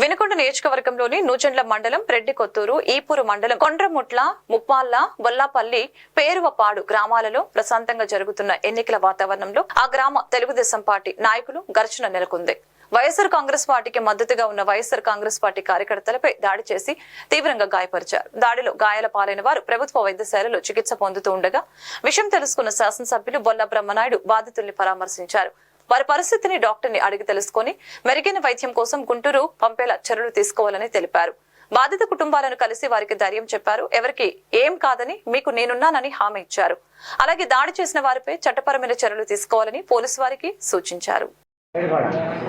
వినుకొండ నియోజకవర్గంలోని నూజెండ్ల మండలం రెడ్డి కొత్తూరు ఈపూరు మండలం కొండ్రముట్ల ముప్పాళ్ళ బొల్లాపల్లి పేరువపాడు గ్రామాలలో ప్రశాంతంగా జరుగుతున్న ఎన్నికల వాతావరణంలో ఆ గ్రామ తెలుగుదేశం పార్టీ నాయకులు ఘర్షణ నెలకొంది. వైఎస్ఆర్ కాంగ్రెస్ పార్టీకి మద్దతుగా ఉన్న వైఎస్ఆర్ కాంగ్రెస్ పార్టీ కార్యకర్తలపై దాడి చేసి తీవ్రంగా గాయపరిచారు. దాడిలో గాయాల పాలైన వారు ప్రభుత్వ వైద్యశాలలో చికిత్స పొందుతూ ఉండగా విషయం తెలుసుకున్న శాసనసభ్యులు బొల్ల బ్రహ్మనాయుడు బాధితుల్ని పరామర్శించారు. వారి పరిస్థితిని డాక్టర్ని అడిగి తెలుసుకుని మెరుగైన వైద్యం కోసం గుంటూరు పంపేలా చర్యలు తీసుకోవాలని తెలిపారు. బాధిత కుటుంబాలను కలిసి వారికి ధైర్యం చెప్పారు. ఎవరికి ఏం కాదని మీకు నేనున్నానని హామీ ఇచ్చారు. అలాగే దాడి చేసిన వారిపై చట్టపరమైన చర్యలు తీసుకోవాలని పోలీసు వారికి సూచించారు. ఆరున్నరకు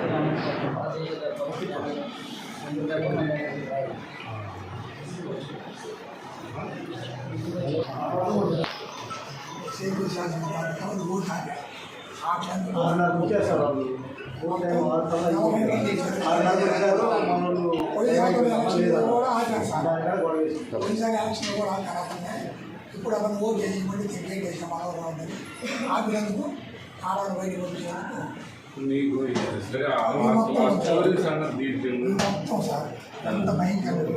వచ్చేస్తారు వాళ్ళు ఫోన్ టైం వచ్చారు మనోళ్ళు దానికాడ గొడవ చేసుకుంటారు పోయినసారి ఎలక్షన్ కూడా ఇప్పుడు అతను ఓటు చేసి మళ్ళీ చేసిన మనవరం ఉందని ఆపినందుకు ఆడవారు బయటకు వచ్చేందుకు మొత్తం సార్ అంత భయంకరంగా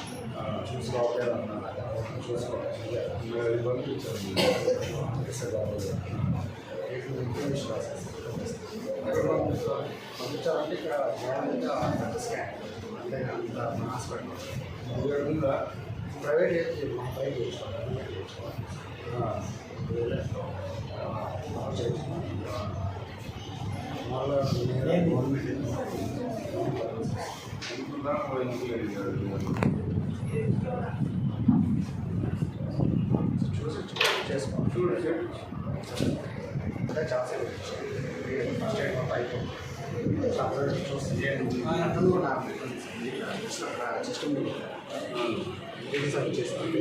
చూసుకోవాలి చూసుకోవాలి పంపించాలంటే ఇక్కడ స్కాన్ అంటే అంత మన హాస్పిటల్ ప్రైవేట్ అయితే మా ప్రైవేట్ చేసుకోవాలి మళ్ళీ గవర్నమెంట్ చూసి చేసుకోవాలి చూడు అంటే చాలా ఫస్ట్ ఎయిడ్ మొత్తం అయిపోయింది కూడా సిస్టమ్ చేస్తాను